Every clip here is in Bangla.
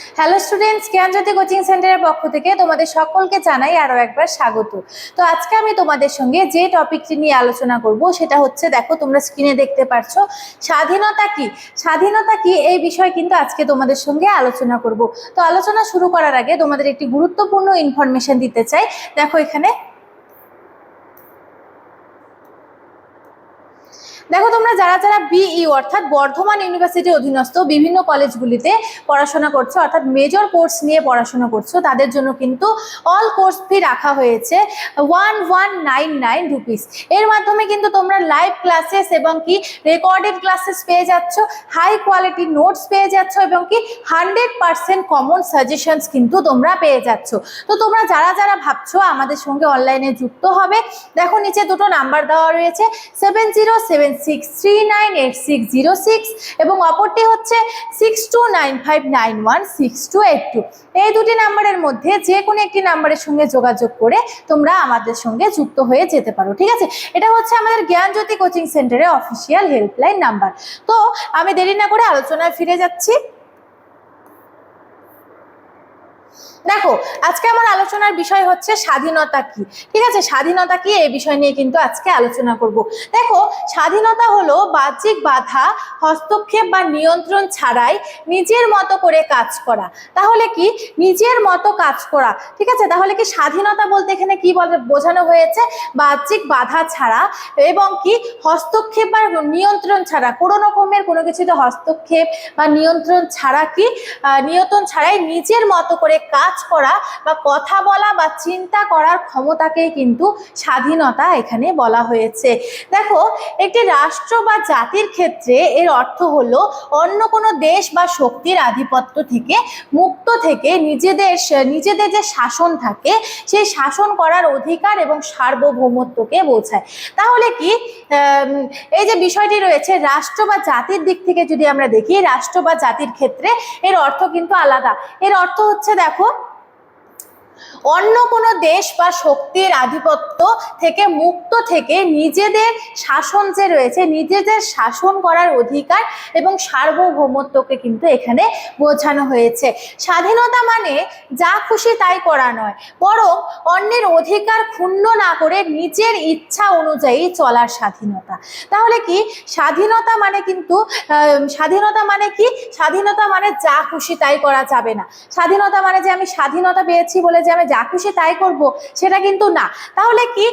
হ্যালো স্টুডেন্টস জ্ঞানজ্যোতি কোচিং সেন্টারের পক্ষ থেকে তোমাদের সকলকে জানাই আরও একবার স্বাগত। তো আজকে আমি তোমাদের সঙ্গে যে টপিকটি নিয়ে আলোচনা করব, সেটা হচ্ছে দেখো তোমরা স্ক্রিনে দেখতে পারছ, স্বাধীনতা কি? স্বাধীনতা কি? এই বিষয় কিন্তু আজকে তোমাদের সঙ্গে আলোচনা করব। তো আলোচনা শুরু করার আগে তোমাদের একটি গুরুত্বপূর্ণ ইনফরমেশন দিতে চাই। দেখো এখানে দেখো, তোমরা যারা যারা বিইউ অর্থাৎ বর্ধমান ইউনিভার্সিটির অধীনস্থ বিভিন্ন কলেজগুলিতে পড়াশোনা করছ, অর্থাৎ মেজর কোর্স নিয়ে পড়াশোনা করছ, তাদের জন্য কিন্তু অল কোর্স ফি রাখা হয়েছে one one nine nine rupees এর মাধ্যমে কিন্তু তোমরা লাইভ ক্লাসেস এবং কি রেকর্ডেড ক্লাসেস পেয়ে যাচ্ছ হাই কোয়ালিটি নোটস পেয়ে যাচ্ছ এবং কি হান্ড্রেড পার্সেন্ট কমন সাজেশনস কিন্তু তোমরা পেয়ে যাচ্ছ। তো তোমরা যারা যারা ভাবছ আমাদের সঙ্গে অনলাইনে যুক্ত হবে, দেখো, নিচে দুটো নাম্বার দেওয়া রয়েছে seven zero seven six three nine eight six zero six এবং অপরটি হচ্ছে six two nine five nine one six two eight two এই দুটি নাম্বারের মধ্যে যে কোনো একটি নাম্বারের সঙ্গে যোগাযোগ করে তোমরা আমাদের সঙ্গে যুক্ত হয়ে যেতে পারো, ঠিক আছে? এটা হচ্ছে আমাদের জ্ঞানজ্যোতি কোচিং সেন্টারের অফিসিয়াল হেল্পলাইন নাম্বার তো আমি দেরি না করে আলোচনায় ফিরে যাচ্ছি। দেখো, আজকে আমার আলোচনার বিষয় হচ্ছে স্বাধীনতা কি? ঠিক আছে, স্বাধীনতা কি? এই বিষয় নিয়ে কিন্তু আজকে আলোচনা করব। দেখো, স্বাধীনতা হলো বাহ্যিক বাধা, হস্তক্ষেপ বা নিয়ন্ত্রণ ছাড়াই নিজের মতো করে কাজ করা। তাহলে কি? নিজের মতো কাজ করা। ঠিক আছে, তাহলে কি স্বাধীনতা বলতে এখানে কি বোঝানো হয়েছে? বাহ্যিক বাধা ছাড়া এবং কি হস্তক্ষেপ বা নিয়ন্ত্রণ ছাড়া। কোনো রকমের কোনো কিছুতে হস্তক্ষেপ বা নিয়ন্ত্রণ ছাড়া কি? নিয়ন্ত্রণ ছাড়াই নিজের মতো করে কাজ করা বা কথা বলা বা চিন্তা করার ক্ষমতাকে কিন্তু স্বাধীনতা এখানে বলা হয়েছে। দেখো, একটি রাষ্ট্র বা জাতির ক্ষেত্রে এর অর্থ হলো অন্য কোনো দেশ বা শক্তির আধিপত্য থেকে মুক্ত থেকে নিজেদের নিজেদের যে শাসন থাকে, সেই শাসন করার অধিকার এবং সার্বভৌমত্বকে বোঝায়। তাহলে কি এই যে বিষয়টি রয়েছে, রাষ্ট্র বা জাতির দিক থেকে যদি আমরা দেখি, রাষ্ট্র বা জাতির ক্ষেত্রে এর অর্থ কিন্তু আলাদা। এর অর্থ হচ্ছে, দেখো অন্য কোনো দেশ বা শক্তির আধিপত্য থেকে মুক্ত থেকে নিজেদের শাসন যে রয়েছে, নিজেদের শাসন করার অধিকার এবং সার্বভৌমত্বকে কিন্তু এখানে বোঝানো হয়েছে। স্বাধীনতা মানে যা খুশি তাই করা নয়, বরং অন্যের অধিকার ক্ষুণ্ণ না করে নিজের ইচ্ছা অনুযায়ী চলার স্বাধীনতা। তাহলে কি স্বাধীনতা মানে কিন্তু স্বাধীনতা মানে কি? স্বাধীনতা মানে যা খুশি তাই করা যাবে না। স্বাধীনতা মানে যে আমি স্বাধীনতা পেয়েছি বলে যে আমি যা খুশি তাই করব, সেটা কিন্তু না। তাহলে কি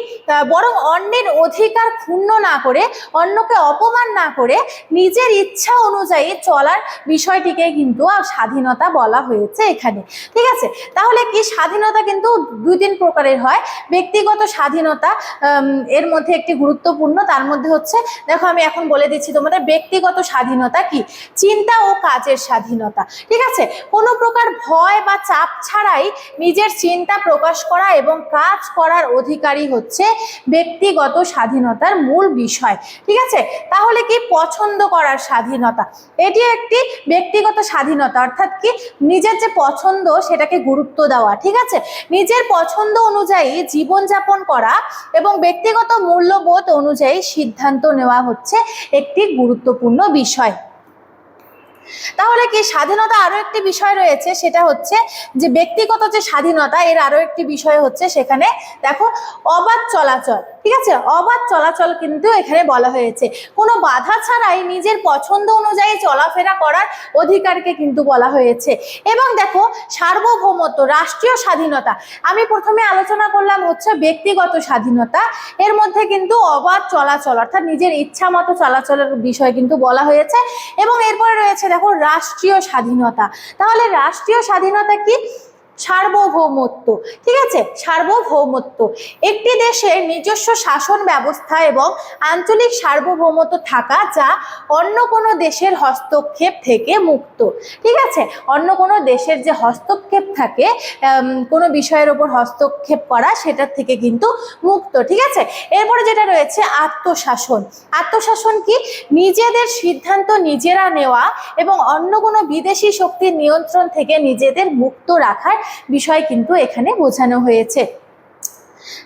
বরং অন্যের অধিকার ক্ষুণ্ণ না করে, অন্যকে অপমান না করে নিজের ইচ্ছা অনুযায়ী চলার বিষয়টিকে কিন্তু স্বাধীনতা বলা হয়েছে এখানে। ঠিক আছে? তাহলে কি স্বাধীনতা কিন্তু দুই তিন প্রকারের হয়। ব্যক্তিগত স্বাধীনতা এর মধ্যে একটি গুরুত্বপূর্ণ, তার মধ্যে হচ্ছে, দেখো আমি এখন বলে দিচ্ছি তোমাদের ব্যক্তিগত স্বাধীনতা কি? চিন্তা ও কাজের স্বাধীনতা, ঠিক আছে? কোনো প্রকার ভয় বা চাপ ছাড়াই নিজের চিন্তা প্রকাশ করা এবং কাজ করার অধিকারী হচ্ছে ব্যক্তিগত স্বাধীনতার মূল বিষয়, ঠিক আছে? তাহলে কি পছন্দ করার স্বাধীনতা? এটি একটি ব্যক্তিগত স্বাধীনতা, অর্থাৎ কি নিজের যে পছন্দ সেটাকে গুরুত্ব দেওয়া, ঠিক আছে? নিজের পছন্দ অনুযায়ী জীবনযাপন করা এবং ব্যক্তিগত মূল্যবোধ অনুযায়ী সিদ্ধান্ত নেওয়া হচ্ছে একটি গুরুত্বপূর্ণ বিষয়। তাহলে কি স্বাধীনতা আরও একটি বিষয় রয়েছে? সেটা হচ্ছে যে ব্যক্তিগত যে স্বাধীনতা, এর আরও একটি বিষয় হচ্ছে সেখানে দেখো অবাধ চলাচল, ঠিক আছে? অবাধ চলাচল কিন্তু এখানে বলা হয়েছে। কোনো বাধা ছাড়াই নিজের পছন্দ অনুযায়ী চলাফেরা করার অধিকারকে কিন্তু বলা হয়েছে। এবং দেখো সার্বভৌমত্ব, রাষ্ট্রীয় স্বাধীনতা, আমি প্রথমে আলোচনা করলাম হচ্ছে ব্যক্তিগত স্বাধীনতা, এর মধ্যে কিন্তু অবাধ চলাচল, অর্থাৎ নিজের ইচ্ছা মতো চলাচলের বিষয় কিন্তু বলা হয়েছে। এবং এরপরে রয়েছে দেখো রাষ্ট্রীয় স্বাধীনতা। তাহলে রাষ্ট্রীয় স্বাধীনতা কি? সার্বভৌমত্ব। ঠিক আছে? সার্বভৌমত্ব। একটি দেশের নিজস্ব শাসন ব্যবস্থা এবং আঞ্চলিক সার্বভৌমত্ব থাকা যা অন্য কোনো দেশের হস্তক্ষেপ থেকে মুক্ত। ঠিক আছে? অন্য কোনো দেশের যে হস্তক্ষেপ থাকে কোনো বিষয়ের ওপর হস্তক্ষেপ করা, সেটার থেকে কিন্তু মুক্ত। ঠিক আছে? এরপরে যেটা রয়েছে, আত্মশাসন। আত্মশাসন কি? নিজেদের সিদ্ধান্ত নিজেরা নেওয়া এবং অন্য কোনো বিদেশি শক্তির নিয়ন্ত্রণ থেকে নিজেদের মুক্ত রাখার বিষয় কিন্তু এখানে বোঝানো হয়েছে।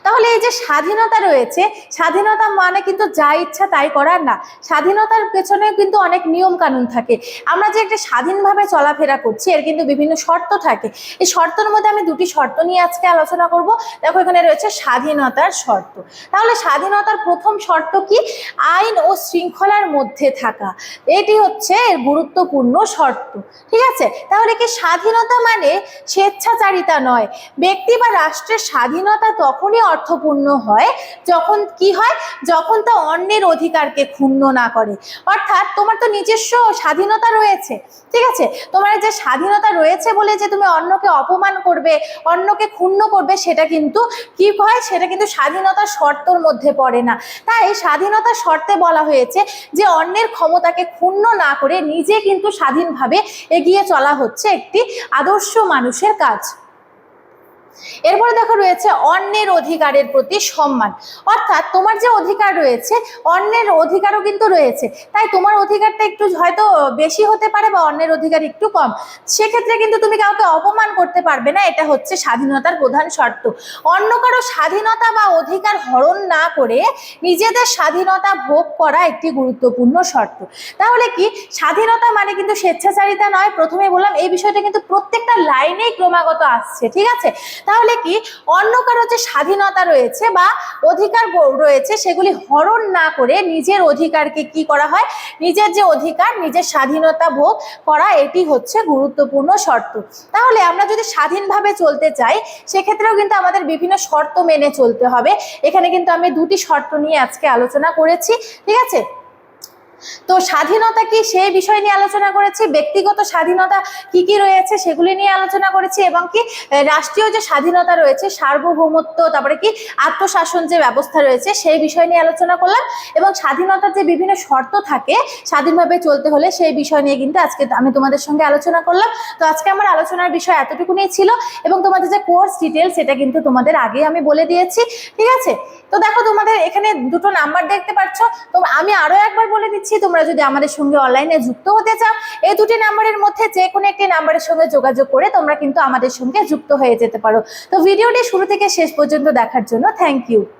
তাহলে এই যে স্বাধীনতা রয়েছে, স্বাধীনতা মানে কিন্তু যা ইচ্ছা তাই করার না। স্বাধীনতার পেছনে কিন্তু অনেক নিয়ম কানুন থাকে। আমরা যে একটা স্বাধীনভাবে চলাফেরা করছি, এর কিন্তু বিভিন্ন শর্ত থাকে। এই শর্তের মধ্যে আমি দুটি শর্ত নিয়ে আজকে আলোচনা করব। দেখো, এখানে রয়েছে স্বাধীনতার শর্ত। তাহলে স্বাধীনতার প্রথম শর্ত কি? আইন ও শৃঙ্খলার মধ্যে থাকা। এটি হচ্ছে এর গুরুত্বপূর্ণ শর্ত। ঠিক আছে? তাহলে কি স্বাধীনতা মানে স্বেচ্ছাচারিতা নয়। ব্যক্তি বা রাষ্ট্রের স্বাধীনতা তখনই অর্থপূর্ণ হয়। যখন কি হয়? যখন তা অন্যের অধিকারকে ক্ষুণ্ণ না করে। অর্থাৎ তোমার তো নিজস্ব স্বাধীনতা রয়েছে, ঠিক আছে? তোমার যে স্বাধীনতা রয়েছে বলে যে তুমি অন্যকে অপমান করবে, অন্যকে ক্ষুণ্ণ করবে, সেটা কিন্তু কি হয়? সেটা কিন্তু স্বাধীনতার শর্তর মধ্যে পড়ে না। তাই স্বাধীনতার শর্তে বলা হয়েছে যে অন্যের ক্ষমতাকে ক্ষুণ্ণ না করে নিজে কিন্তু স্বাধীনভাবে এগিয়ে চলা হচ্ছে একটি আদর্শ মানুষের কাজ। এরপরে দেখো রয়েছে অন্যের অধিকারের প্রতি সম্মান। অর্থাৎ তোমার যে অধিকার রয়েছে, অন্যের অধিকারও কিন্তু রয়েছে। তাই তোমার অধিকারটা একটু হয়তো বেশি হতে পারে বা অন্যের অধিকার একটু কম। সেক্ষেত্রে কিন্তু তুমি কাউকে অপমান করতে পারবে না, এটা হচ্ছে স্বাধীনতার প্রধান শর্ত। অন্য কারও স্বাধীনতা বা অধিকার হরণ না করে নিজেদের স্বাধীনতা ভোগ করা একটি গুরুত্বপূর্ণ শর্ত। তাহলে কি? স্বাধীনতা মানে কিন্তু স্বেচ্ছাচারিতা নয়। প্রথমে বললাম, এই বিষয়টা কিন্তু প্রত্যেকটা লাইনেই ক্রমাগত আসছে, ঠিক আছে? তাহলে কি অন্য কারও যে স্বাধীনতা রয়েছে বা অধিকার রয়েছে সেগুলি হরণ না করে নিজের অধিকারকে কি করা হয়? নিজের যে অধিকার, নিজের স্বাধীনতা ভোগ করা, এটি হচ্ছে গুরুত্বপূর্ণ শর্ত। তাহলে আমরা যদি স্বাধীনভাবে চলতে চাই, সেক্ষেত্রেও কিন্তু আমাদের বিভিন্ন শর্ত মেনে চলতে হবে। এখানে কিন্তু আমি দুটি শর্ত নিয়ে আজকে আলোচনা করেছি, ঠিক আছে? তো স্বাধীনতা কি সেই বিষয় নিয়ে আলোচনা করেছি? ব্যক্তিগত স্বাধীনতা কি কি রয়েছে সেগুলি নিয়ে আলোচনা করেছি এবং কি রাষ্ট্রীয় যে স্বাধীনতা রয়েছে, সার্বভৌমত্ব, তারপরে কি, আত্মশাসন যে ব্যবস্থা রয়েছে সেই বিষয় নিয়ে আলোচনা করলাম এবং স্বাধীনতার যে বিভিন্ন শর্ত থাকে স্বাধীনভাবে চলতে হলে সেই বিষয় নিয়ে কিন্তু আজকে আমি তোমাদের সঙ্গে আলোচনা করলাম। তো আজকে আমার আলোচনার বিষয় এতটুকুনি ছিল এবং তোমাদের যে কোর্স ডিটেলস সেটা কিন্তু তোমাদের আগে আমি বলে দিয়েছি, ঠিক আছে? তো দেখো তোমাদের এখানে দুটো নাম্বার দেখতে পাচ্ছ, তো আমি আরও একবার বলে দিচ্ছি তোমরা যদি আমাদের সঙ্গে অনলাইনে যুক্ত হতে চাও, এই দুটি নাম্বারের মধ্যে যে কোনো একটি নাম্বারের সঙ্গে যোগাযোগ করে তোমরা কিন্তু আমাদের সঙ্গে যুক্ত হয়ে যেতে পারো। তো ভিডিওটি শুরু থেকে শেষ পর্যন্ত দেখার জন্য থ্যাংক ইউ